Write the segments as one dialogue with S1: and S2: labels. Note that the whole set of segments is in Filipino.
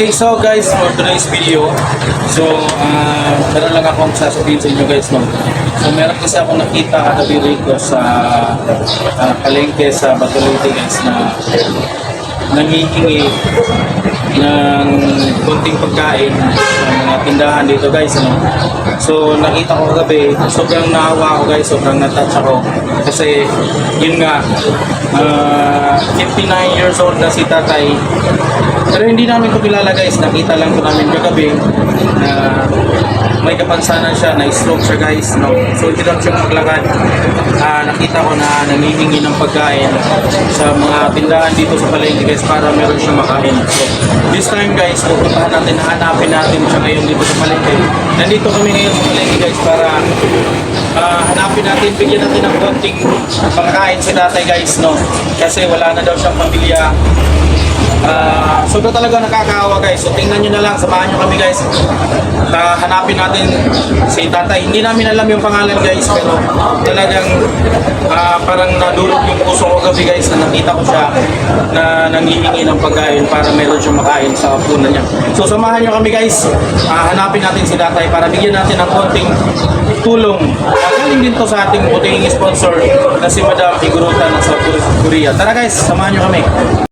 S1: Okay, so guys, for today's video, so uh, meron lang akong sasabihin sa inyo guys, no? So meron kasi ako nakita kagabi rito sa uh, palengke sa Batulite guys na nangihingi ng konting pagkain sa mga tindahan dito guys ano. So nakita ko kagabi, sobrang naawa ako guys, sobrang natouch ako kasi yun nga ah, 59 years old na si tatay pero hindi namin ko kilala guys, nakita lang ko namin kagabi na may kapansanan siya, na stroke siya guys. No? So hindi lang siya maglakad. Ah, nakita ko na nangihingi ng pagkain sa mga tindahan dito sa palengke guys para meron siya makain. So this time guys, pupuntahan natin, hanapin natin siya ngayon dito sa palengke. Nandito kami ngayon sa palengke guys para ah, hanapin natin, bigyan natin ng konting pagkain si tatay guys. No? Kasi wala na daw siyang pamilya. Ah, sobrang talaga nakakaawa guys. So tingnan nyo na lang, samahan nyo kami guys. Ta hanapin natin si tatay. Hindi namin alam yung pangalan guys, pero talagang ah, parang nadulog yung puso ko gabi guys na nakita ko siya na nangihingi ng pagkain para meron siyang makain sa punan niya. So samahan nyo kami guys. Ah, hanapin natin si tatay para bigyan natin ng konting tulong. Ah, galing din to sa ating puting sponsor na si Madam Iguruta na sa Korea. Tara guys, samahan nyo kami.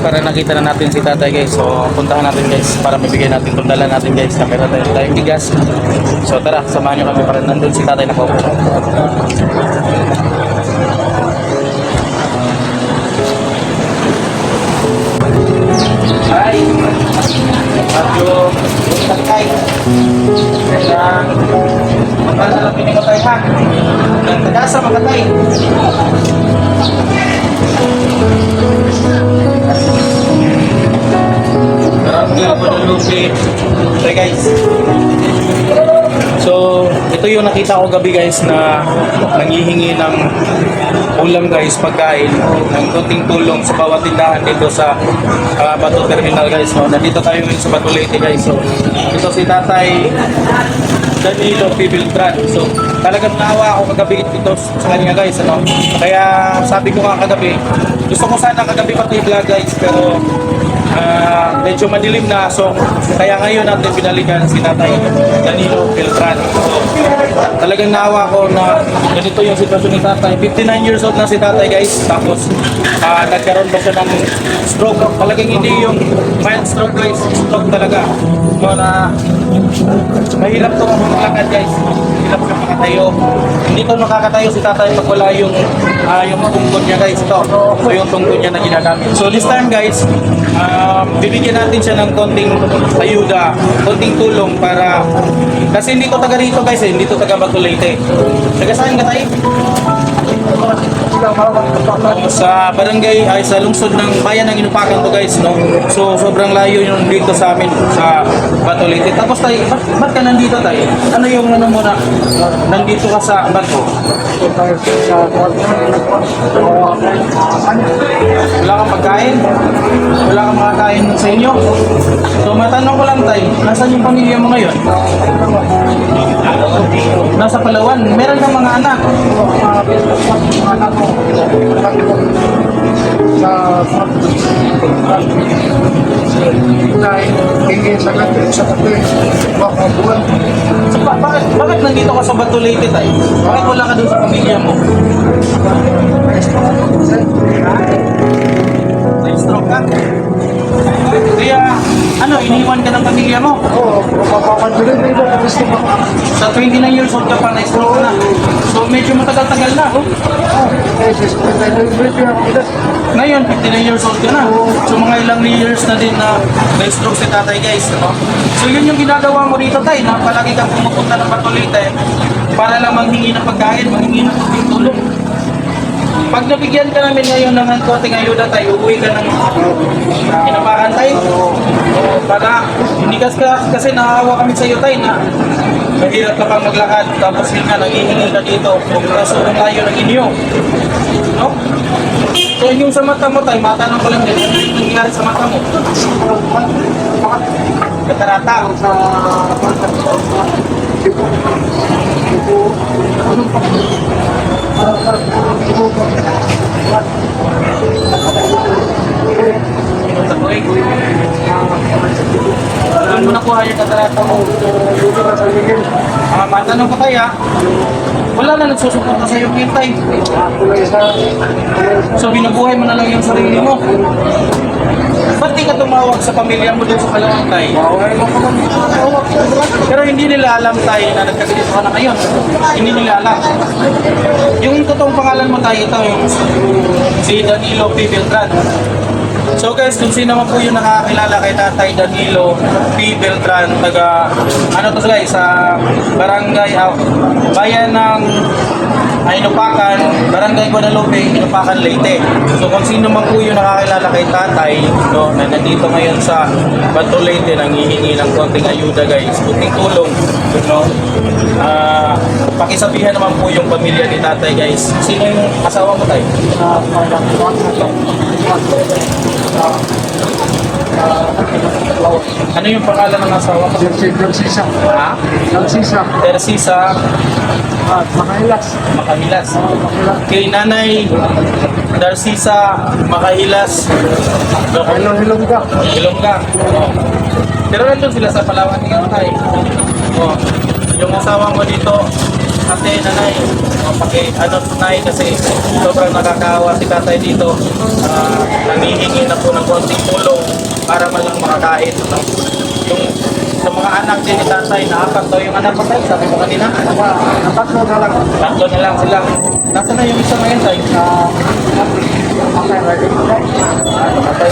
S1: Para nakita na natin si tatay guys. So puntahan natin guys para mabigyan natin kung dala natin guys na meron tayo tayong bigas. So tara, samahan nyo kami para nandun si tatay na po. Hi! Medyo tatay. Kaya magkano lang pinigotay ha? Nagtagasa magkatay. Barangay Guadalupe. Okay guys. So, ito yung nakita ko gabi guys na nangihingi ng ulam guys, pagkain, ng konting tulong sa bawat tindahan dito sa uh, Bato Terminal guys. No? Nandito tayo ngayon sa Bato Leyte guys. So, ito si Tatay Danilo P. Beltran. So, talagang naawa ako kagabi dito sa kanya guys. Ano? Kaya sabi ko nga kagabi, gusto ko sana kagabi pati vlog guys, pero Ah, medyo madilim na so kaya ngayon natin pinalikan si Tatay Danilo Beltran. So, talagang naawa ko na ganito yung sitwasyon ni Tatay. 59 years old na si Tatay guys. Tapos ah, nagkaroon pa siya ng stroke. Talagang hindi yung mild stroke guys. Stroke talaga. So, na mahirap to maglakad guys. Mahirap siya makatayo. Hindi to makakatayo si Tatay pag wala yung ah, yung tungkod niya guys. Ito. So yung tungkod niya na ginagamit. So this time guys, um, bibigyan natin siya ng konting ayuda, konting tulong para kasi hindi to taga rito guys eh, hindi to taga Batulete. Taga saan ka tayo? Sa barangay ay sa lungsod ng bayan ng Inupakan to guys, no? So sobrang layo yung dito sa amin sa Batulete. Tapos tayo, ba't, ba't ka nandito tayo? Ano yung ano mo na nandito ka sa Bato? Wala kang pagkain? Wala kang makakain sa inyo? So matanong ko lang tay, nasaan yung pamilya mo ngayon? Nasa Palawan. Meron kang mga anak.
S2: anak ko, sa sa kanto sa kanto ako buwan.
S1: So, ba- bakit, bakit nandito ka sa Bato Leyte tayo? Bakit wala ka dun sa pamilya mo? Na-stroke ka? Kaya, ano, iniwan ka ng pamilya mo?
S2: Oo, mapapantuloy na ito. Gusto mo.
S1: Sa 29 years old ka pa, na-stroke na. So, medyo matagal-tagal na, oh. Ngayon, 59 years old ka na. So, mga ilang years na din na na-stroke si tatay, guys. So, yun yung ginagawa mo dito, tay, na palagi kang pumupunta ng Batulite para lang manghingi ng pagkain, manghingi ng tulong. Pag nabigyan ka namin ngayon ng konting ayuda tayo, uuwi ka ng kinabahan tayo. Para hindi ka kasi naawa kami sa iyo tayo na mahirap ka pang maglakad tapos yun nga naghihingi ka dito kung kaso ng tayo ng inyo. No? So yung sa mata mo tayo, matanong ko lang din, ano yung nangyari sa mata mo? Katarata.
S2: Sa. Tipo. Ano
S1: Doon mo nakuha yung katarata mo.
S2: Dito ka sa ligil.
S1: Ah, ko tayo, ah. wala na nagsusuporta sa iyo kintay.
S2: Kulay sa... Kulay sa...
S1: So binubuhay mo na lang yung sarili mo. Tumawag sa pamilya mo dun sa kalawang tay?
S2: Bawal mo ko ng tawag.
S1: Pero hindi nila alam tayo na nagkagilito ka na ngayon. Hindi nila alam. Yung totoong pangalan mo tayo ito, yung si Danilo P. Beltran. So guys, kung sino man po yung nakakilala kay Tatay Danilo P. Beltran, taga, ano to guys, sa barangay, bayan ng Ainupakan, Barangay Guadalupe, Ainupakan, Leyte. So kung sino man po yung nakakilala kay Tatay, no, na nandito ngayon sa Bato Leyte, nanghihingi ng konting ayuda guys, konting tulong, no, ah, pakisabihan naman po yung pamilya ni Tatay guys. Sino yung asawa mo tayo?
S2: Sa
S1: Ano yung pangalan ng asawa mo?
S2: Jersey, Jersey
S1: Ha?
S2: Nagsisa.
S1: Tersisa
S2: At.
S1: Makahilas.
S2: Makilas.
S1: Kay Nanay Darcisa Makahilas.
S2: Hello, hello ka.
S1: Ilongga. Oh. Pero nandun sila sa Palawan ngayon tayo. Oh. Yung asawa mo dito, ate, nanay, oh, paki, ano, nanay, kasi sobrang nakakaawa si tatay dito. Ah, nangihingi na po ng konting tulong para man lang makakain. No? Yung sa mga anak din ni tatay, naapat yung anak ko tayo, sabi mo kanina.
S2: Natatlo na lang.
S1: Tatlo na lang sila. Nasaan na yung isa ngayon tayo?
S2: Sa... Makailas.
S1: Patay.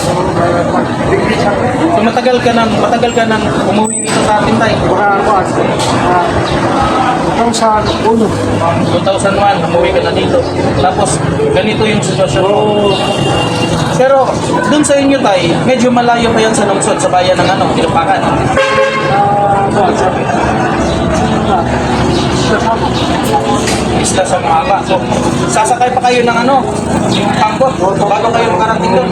S2: Degree siya.
S1: So matagal ka nang, matagal ka nang umuwi dito sa atin tayo.
S2: Mga ano, ikaw sa uno.
S1: 2001, umuwi ka na dito. Tapos, ganito yung sitwasyon mo. Pero, dun sa inyo tay, medyo malayo pa yan sa lungsod, sa bayan ng ano, Kilupakan.
S2: Ah, ano, sabi.
S1: Isla sa Mahaba. So, sasakay pa kayo ng ano, pangkot, bago kayo makarating doon.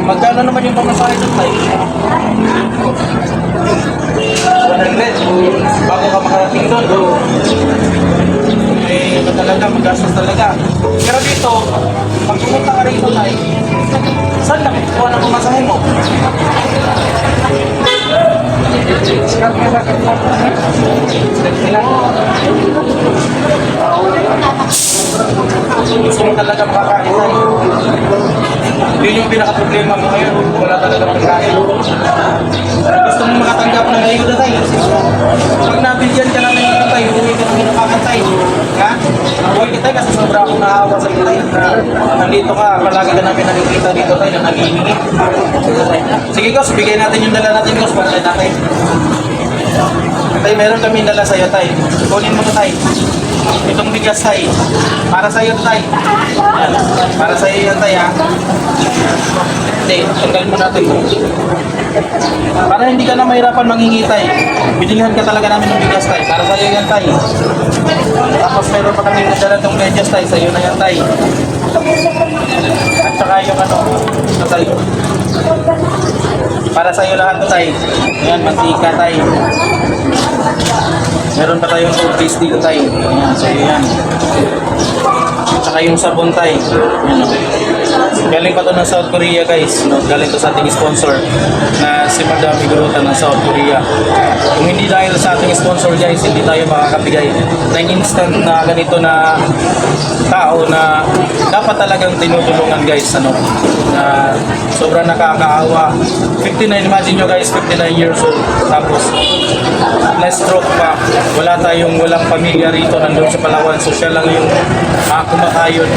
S1: Pinaka-problema mo ngayon. Wala talaga pagkain. Gusto mo makatanggap ng ayuda tayo. Pag nabigyan ka namin ng tayo, huwi ka namin tayo. Ha? Huwi kita kasi sobra akong naawa sa tayo. Nandito ka, palagi ka namin nakikita dito tayo na naghihingi. Sige, Gos, bigay natin yung dala natin, Gos, para natin. Tay, meron kami dala sa'yo, Tay. Kunin mo to, Tay. Itong bigas, Tay. Para sa'yo, Tay. Yan. Para sa'yo yan, Tay, ha? Hindi, tanggal mo natin. Para hindi ka na mahirapan mangingi, Tay. Binilhan ka talaga namin ng bigas, Tay. Para sa'yo yan, Tay. Tapos meron pa kami nadala tong medyas, Tay. Sa'yo na yan, Tay. At saka yung ano, sa sa'yo. Para sa'yo lahat to, Tay. Ayan, mantika, Tay. Meron pa tayong toothpaste dito tayo. Ayan, so yan. Tsaka yung sabon tayo. Ayan, o. Galing pa to ng South Korea guys. No? Galing to sa ating sponsor na si Madam Iguruta ng South Korea. Kung hindi dahil sa ating sponsor guys, hindi tayo makakabigay ng instant na ganito na tao na dapat talagang tinutulungan guys. Ano? Na sobrang nakakaawa. 59, imagine nyo guys, 59 years old. Tapos na stroke pa. Wala tayong walang pamilya rito nandun sa Palawan. So siya lang yung uh, kumakayod.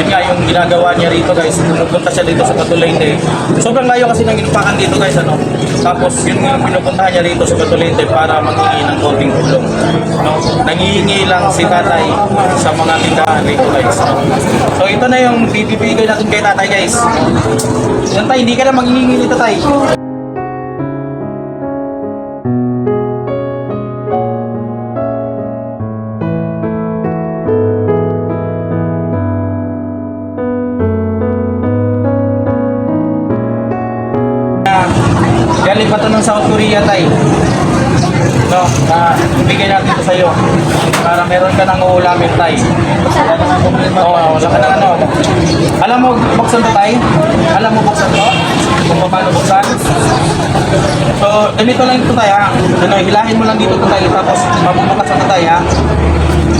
S1: Yun nga yung ginagawa niya rito guys. Pumunta siya dito sa Patulente. Sobrang layo kasi ng inupakan dito guys. Ano? Tapos yun yung pinupuntahan niya rito sa Patulente para manghingi ng konting tulong. No? Nangihingi lang si tatay sa mga tindahan rito guys. So ito na yung bibibigay natin kay tatay guys. Yan tay, hindi ka na manghihingi nito tay. Galing pa to ng South Korea, tay. No, na bigay natin ito sa'yo. Para meron ka ng uulamin, tay. Oo, wala ka ng ano. Alam mo buksan to, tay? Alam mo buksan to? Kung paano buksan? So, ganito lang ito, tay, ha? Ano, hilahin mo lang dito ito, tay. Tapos, mabubukas ito, tay, ha?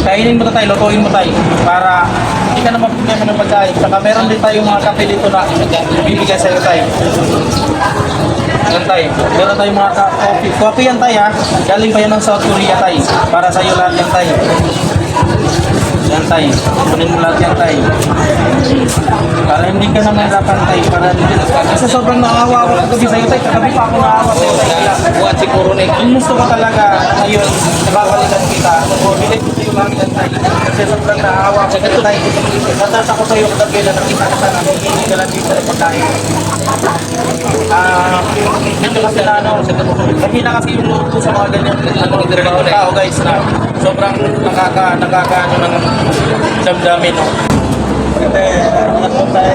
S1: Kainin mo ito, tay. Lutuin mo, tay. Para hindi ka na mapagkaya ng pagkain. Saka meron din tayong mga kape dito na bibigyan sa'yo, tay. Yan tay. Meron tayong mga ka- coffee. Coffee yan tay ha. Galing pa yan ng South Korea tay. Para sa iyo lahat yan tay. Yan tay. Kunin mo lahat yan tay. Para hindi ka na mahirapan tay. Para hindi ka na Kasi sobrang naawa ako kagabi sa'yo tay. Kagabi pa ako naawa sa'yo tay. Buwan siguro na Kung gusto ko talaga ngayon, nababalikan kita. Bilit ko sa'yo lang yan tay. Kasi sobrang naawa ako sa'yo tay. Natas ako sa'yo kagabi na nakita ko sana. Hindi lang dito sa pagkain. Ah, ito kasi na ano, mahina kasi yung loob sa mga ganyan ano, trabaho tao guys na sobrang nakaka, nakaka ano ng damdamin no. Kasi, ano tayo,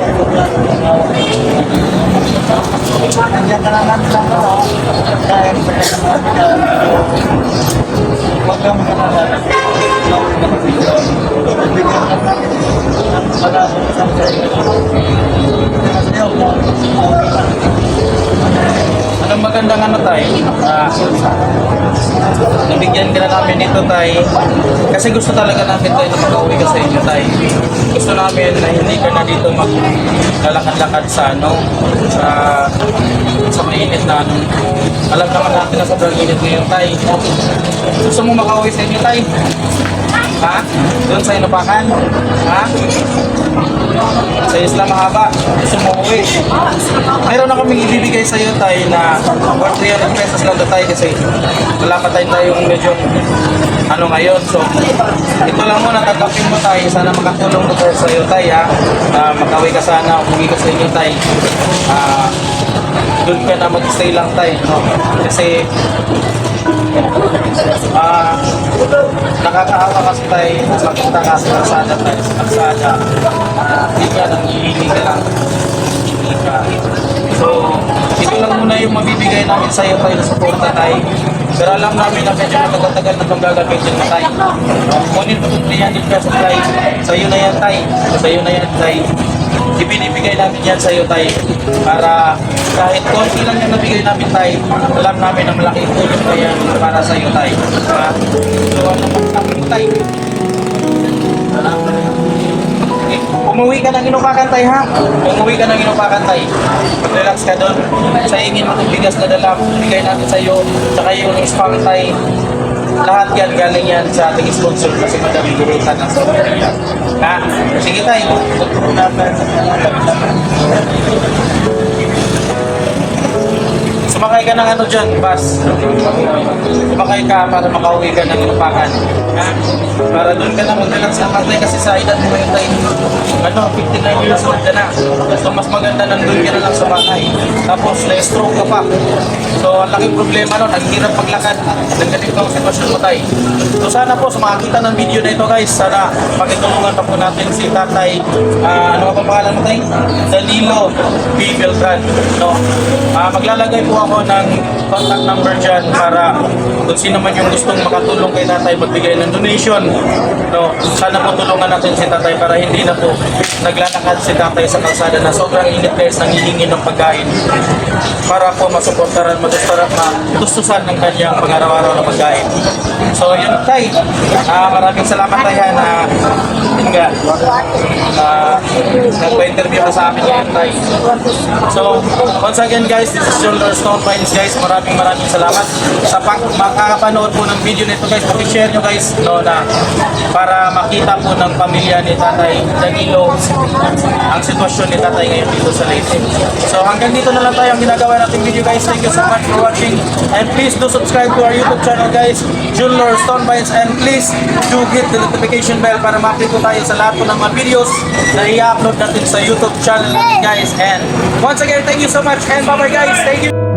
S2: Nandiyan ka naman sa ano. Dahil Huwag kang manalala. Bigyan ka namin. Wala akong isang
S1: magandang ano tayo? Ah, nabigyan ka na namin nito tayo. Kasi gusto talaga namin tayo na makauwi ka sa inyo tayo. Gusto namin na hindi ka na dito maglalakad-lakad sa ano, sa sa mainit na ano. Alam naman natin na sobrang init ngayon tayo. Gusto mo makauwi sa inyo tayo? Ha? Doon sa inupakan? Ha? Sa Isla Mahaba? Gusto mo uwi? Mayroon na kaming ibibigay sa iyo tayo na worth 300 pesos lang tayo kasi wala pa tayo tayong medyo ano ngayon. So, ito lang muna, tagapin mo tayo. Sana makatulong ko sa iyo tayo ha. Na makawi ka sana, umuwi ka sa inyo tayo. Ah, doon ka na mag-stay lang tayo. No? Kasi Ah, nakakaawa kasi tayo makita ka sa kalsada tayo sa kalsada. Ah, Hindi ka nang hihingi ka lang. Hihingi ka. So, ito lang muna yung mabibigay namin sa iyo tayo na suporta tayo. Pero alam namin na medyo matagal-tagal na itong gagamitin na tayo. Ngunit mo itong 300 pesos tayo. Sa iyo na yan tayo. Sa iyo na yan tayo. Ibinibigay namin yan sa iyo tayo. Para kahit konti lang yung nabigay namin tayo, alam namin na malaking tulong yan para sa iyo tayo. Ha? So, ano mo tayo? Okay. Umuwi ka ng inupakan tayo ha. Umuwi ka ng inupakan tayo. Mag-relax ka doon. Sa ingin mo bigas na dala, bigay natin sa iyo. Tsaka yung spam tayo. Lahat yan galing yan sa ating sponsor kasi madami gurutan ng South Korea. Ha? Sige tayo. Sumakay ka ng ano dyan, bus. Sumakay ka para makauwi ka ng inupakan. Ha? Para doon ka na mag-relax ng matay kasi sa edad mo ngayon tayo, ano, 59 years old ka na. So mas maganda nandun ka na lang sa. Tapos na-stroke ka pa. So ang laking problema nun, ang hirap paglakad ng ganito ang sitwasyon mo tayo. So sana po, sa makakita ng video na ito guys, sana pakitulungan pa po natin si tatay, ah, ano pang pangalan mo tayo? Danilo P. Beltran. No? Ah, maglalagay po ako ako ng contact number dyan para kung sino man yung gustong makatulong kay tatay magbigay ng donation. No, sana po tulungan natin si tatay para hindi na po naglalakad si tatay sa kalsada na sobrang init guys nangihingi ng pagkain para po masuportaran, matustusan, matustusan ng kanyang pang-araw-araw na pagkain. So yun tay, Ah, maraming salamat tayo na yun nga, na nagpa-interview ka sa amin ngayon tay. So, once again guys, this is John Lord Pines guys. Maraming maraming salamat sa pag makakapanood po ng video nito guys. Pag-share nyo guys no, na para makita po ng pamilya ni Tatay Danilo ang sitwasyon ni Tatay ngayon dito sa Leyte. So hanggang dito na lang tayo ang ginagawa nating video guys. Thank you so much for watching and please do subscribe to our YouTube channel guys, Lord Stone Pines and please do hit the notification bell para ma-update po tayo sa lahat po ng mga videos na i-upload natin sa YouTube channel guys. And once again, thank you so much and bye bye guys. Thank you.